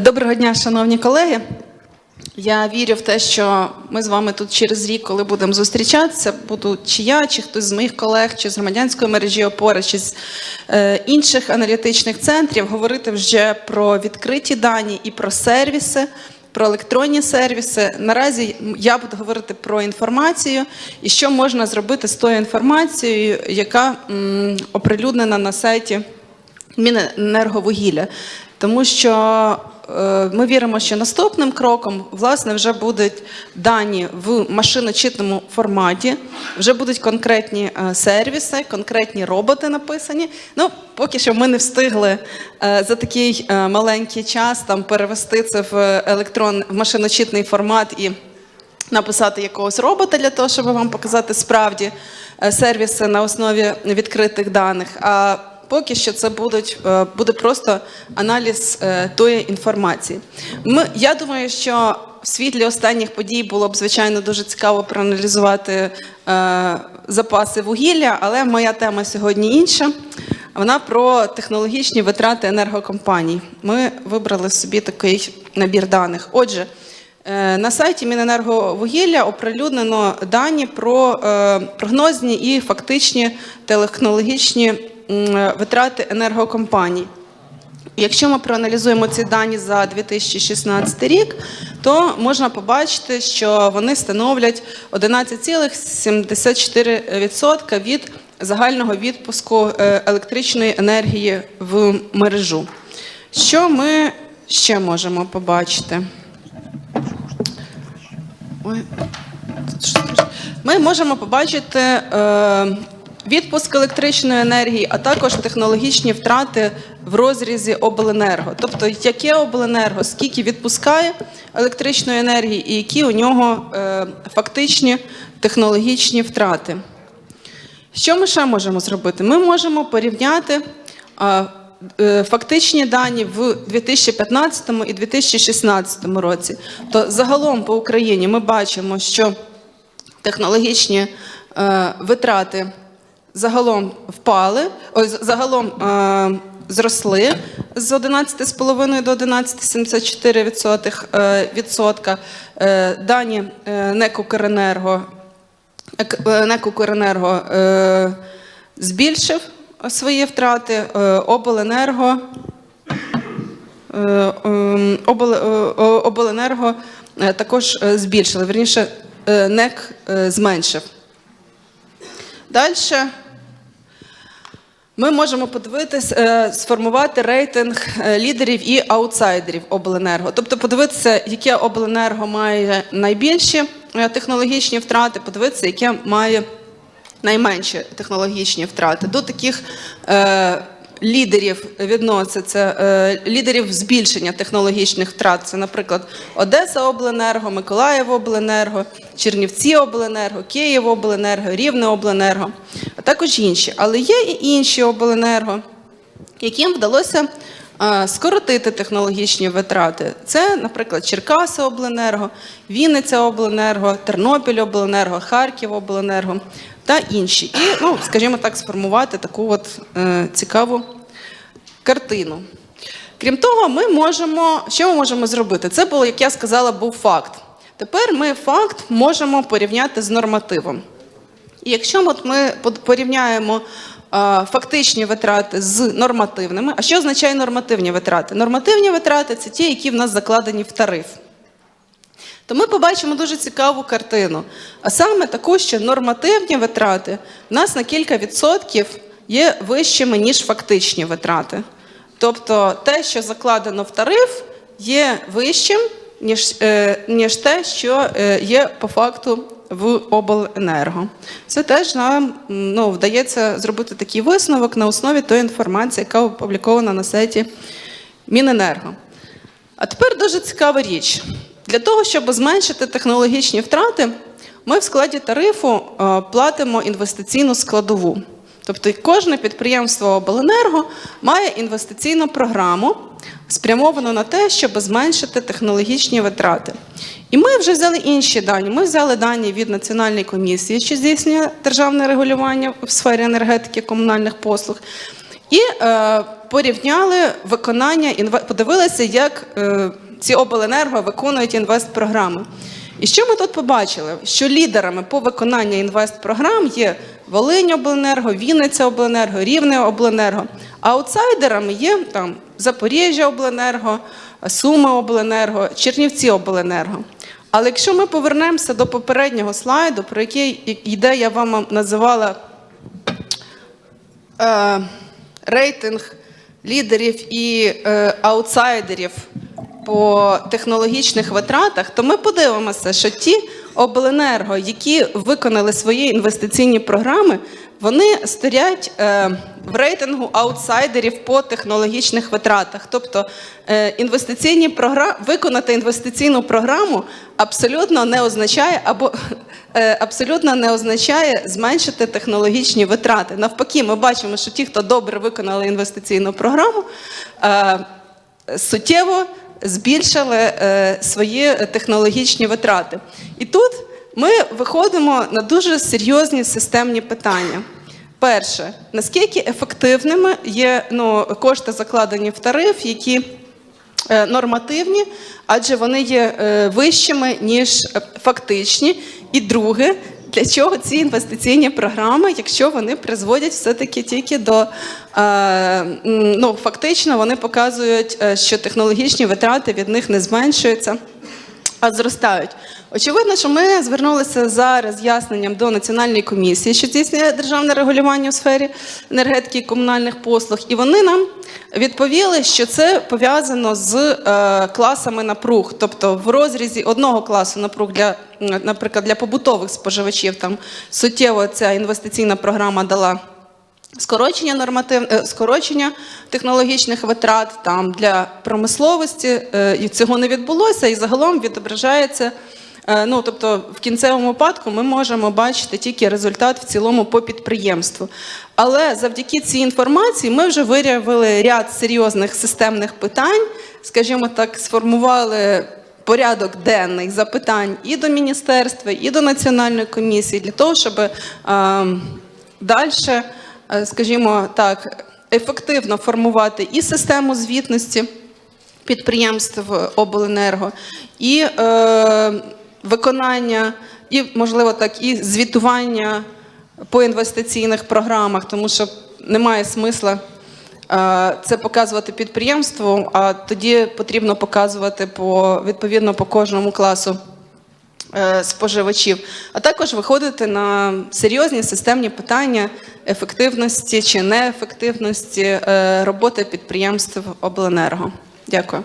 Доброго дня, шановні колеги. Я вірю в те, що ми з вами тут через рік, коли будемо зустрічатися, буду чи я, чи хтось з моїх колег, чи з громадянської мережі опори, чи з е, інших аналітичних центрів говорити вже про відкриті дані і про сервіси, про електронні сервіси. Наразі я буду говорити про інформацію і що можна зробити з тою інформацією, яка м, оприлюднена на сайті Міненерговугілля. Тому що ми віримо, що наступним кроком власне вже будуть дані в машиночитному форматі, вже будуть конкретні е, сервіси, конкретні роботи написані. Ну, поки що ми не встигли е, за такий е, маленький час там перевести це в електрон в машиночитний формат і написати якогось робота для того, щоб вам показати справді е, сервіси на основі відкритих даних. Поки що це будуть, е, буде просто аналіз е, тої інформації. Ми, я думаю, що в світлі останніх подій було б звичайно дуже цікаво проаналізувати е, запаси вугілля, але моя тема сьогодні інша. Вона про технологічні витрати енергокомпаній. Ми вибрали собі такий набір даних. Отже, Е, На сайті Міненерговугілля оприлюднено дані про е, прогнозні і фактичні технологічні витрати енергокомпаній. Якщо ми проаналізуємо ці дані за 2016 рік, то можна побачити, що вони становлять 11,74% від загального відпуску е, електричної енергії в мережу. Що ми ще можемо побачити? Ми можемо побачити е, відпуск електричної енергії, а також технологічні втрати в розрізі обленерго. Тобто, яке обленерго, скільки відпускає електричної енергії, і які у нього е, фактичні технологічні втрати. Що ми ще можемо зробити? Ми можемо порівняти а, е, фактичні дані в 2015 і 2016 році. То загалом по Україні ми бачимо, що технологічні е, витрати загалом впали, ой, загалом е, зросли з 11,5 до 11,74%. Е, відсотка. Е, дані е, НЕК «Укренерго» е, «Укренерго» е, збільшив свої втрати, е, обленерго, е, ем, е, обленерго е, також е, збільшили. Верніше, е, НЕК е, зменшив. Далі ми можемо подивитись, е, сформувати рейтинг е, лідерів і аутсайдерів обленерго. Тобто подивитися, яке обленерго має найбільші е, технологічні втрати, подивитися, яке має найменші технологічні втрати. До таких лідерів відносяться е, лідерів збільшення технологічних втрат. Це, наприклад, Одеса Обленерго, Миколаїв Обленерго, Чернівці Обленерго, Київ Обленерго, Рівне Обленерго, а також інші. Але є і інші обленерго, яким вдалося скоротити технологічні витрати. Це, наприклад, Черкаси Обленерго, Вінниця Обленерго, Тернопіль Обленерго, Харків Обленерго та інші. І, ну, скажімо так, сформувати таку от е, цікаву картину. Крім того, ми можемо, що ми можемо зробити? Це було, як я сказала, був факт. Тепер ми факт можемо порівняти з нормативом. І якщо от ми порівняємо фактичні витрати з нормативними, а що означає нормативні витрати? Нормативні витрати це ті, які в нас закладені в тариф. То ми побачимо дуже цікаву картину. А саме таку, що нормативні витрати в нас на кілька відсотків є вищими, ніж фактичні витрати. Тобто те, що закладено в тариф, є вищим, ніж, е, ніж те, що е, є по факту в обленерго. Це теж нам ну, вдається зробити такий висновок на основі тої інформації, яка опублікована на сайті Міненерго. А тепер дуже цікава річ. Для того, щоб зменшити технологічні втрати, ми в складі тарифу е, платимо інвестиційну складову. Тобто кожне підприємство обленерго має інвестиційну програму, спрямовану на те, щоб зменшити технологічні витрати. І ми вже взяли інші дані. Ми взяли дані від Національної комісії, що здійснює державне регулювання в сфері енергетики комунальних послуг. І е, порівняли виконання, подивилися, як е, ці обленерго виконують інвестпрограми. І що ми тут побачили? Що лідерами по виконанню інвестпрограм є Волинь Обленерго, Вінниця Обленерго, Рівне Обленерго. А аутсайдерами є там Запоріжжя Обленерго, Сума Обленерго, Чернівці Обленерго. Але якщо ми повернемося до попереднього слайду, про який йде, я вам називала е, рейтинг лідерів і е, аутсайдерів по технологічних витратах, то ми подивимося, що ті обленерго, які виконали свої інвестиційні програми, вони стоять е, в рейтингу аутсайдерів по технологічних витратах. Тобто е, інвестиційні програ... виконати інвестиційну програму абсолютно не означає або е, абсолютно не означає зменшити технологічні витрати. Навпаки, ми бачимо, що ті, хто добре виконали інвестиційну програму, суттєво збільшили е, свої технологічні витрати. І тут ми виходимо на дуже серйозні системні питання. Перше, наскільки ефективними є ну, кошти, закладені в тариф, які е, нормативні, адже вони є е, вищими, ніж фактичні. І друге, для чого ці інвестиційні програми, якщо вони призводять все-таки тільки до е, ну, фактично вони показують, е, що технологічні витрати від них не зменшуються а зростають. Очевидно, що ми звернулися за роз'ясненням до Національної комісії, що здійснює державне регулювання у сфері енергетики і комунальних послуг, і вони нам відповіли, що це пов'язано з е, класами напруг, тобто в розрізі одного класу напруг для, наприклад, для побутових споживачів там суттєво ця інвестиційна програма дала. Скорочення норматив, е, скорочення технологічних витрат там для промисловості е, і цього не відбулося, і загалом відображається. е, Ну, тобто, в кінцевому випадку ми можемо бачити тільки результат в цілому по підприємству. Але завдяки цій інформації ми вже виявили ряд серйозних системних питань, скажімо так, сформували порядок денних запитань і до міністерства, і до національної комісії для того, щоб е, далі е, скажімо так, ефективно формувати і систему звітності підприємств обленерго, і е, виконання, і, можливо, так, і звітування по інвестиційних програмах, тому що немає смисла е, це показувати підприємству, а тоді потрібно показувати по, відповідно по кожному класу. е, споживачів, а також виходити на серйозні системні питання ефективності чи неефективності е, роботи підприємств обленерго. Дякую.